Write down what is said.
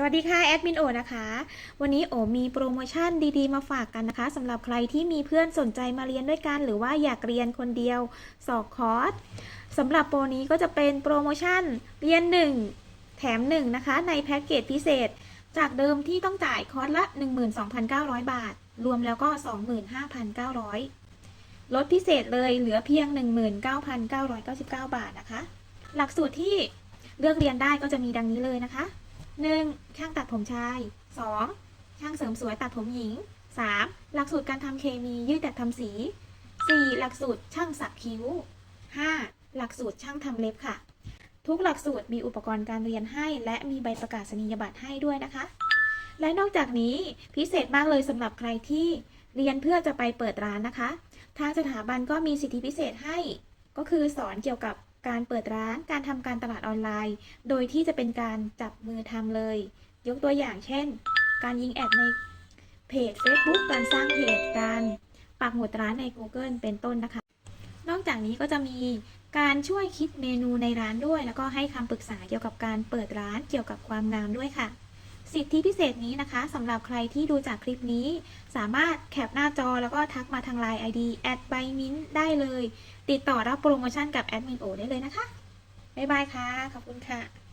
สวัสดีค่ะแอดมินโอนะคะ วันนี้โอมีโปรโมชั่นดีๆ มาฝากกันนะคะสำหรับใครที่มีเพื่อนสนใจมาเรียนด้วยกัน หรือว่าอยากเรียนคนเดียวสอบคอร์สสำหรับโปรนี้ก็จะเป็นโปรโมชั่นเรียน 1 แถม 1 นะคะ ในแพ็กเกจพิเศษ จากเดิมที่ต้องจ่ายคอร์สละ 12,900 บาท รวมแล้วก็ 25,900 ลดพิเศษเลยเหลือเพียง 19,999 บาทนะคะ หลักสูตรที่เลือกเรียนได้ก็จะมีดังนี้เลยนะคะ 1. ช่างตัดผมชาย 2. ช่างเสริมสวยตัดผมหญิง 3. หลักสูตรการทำเคมียืดแต่ทำสี 4. หลักสูตรช่างสักคิ้ว 5. หลักสูตรช่างทำเล็บค่ะ ทุกหลักสูตรมีอุปกรณ์การเรียนให้ และมีใบประกาศนียบัตรให้ด้วยนะคะ และนอกจากนี้พิเศษมากเลยสำหรับใครที่เรียนเพื่อจะไปเปิดร้านนะคะ ทางสถาบันก็มีสิทธิพิเศษให้ ก็คือสอนเกี่ยวกับ การเปิดร้านการทำการตลาดออนไลน์ โดยที่จะเป็นการจับมือทำเลย ยกตัวอย่างเช่น การยิงแอดในเพจ Facebook การสร้างเพจการปักหมุดร้านใน Google เป็นต้นนะคะ นอกจากนี้ก็จะมีการช่วยคิดเมนูในร้านด้วย แล้วก็ให้คำปรึกษาเกี่ยวกับการเปิดร้านเกี่ยวกับความงามด้วยค่ะ สิทธิพิเศษนี้นะคะสำหรับใครที่ดูจากคลิปนี้ สามารถแคปหน้าจอแล้วก็ทักมาทาง Line ID แอดไบมินได้เลย ติดต่อรับโปรโมชั่นกับแอดมินโอได้เลยนะคะ บ๊ายบายค่ะ ขอบคุณค่ะ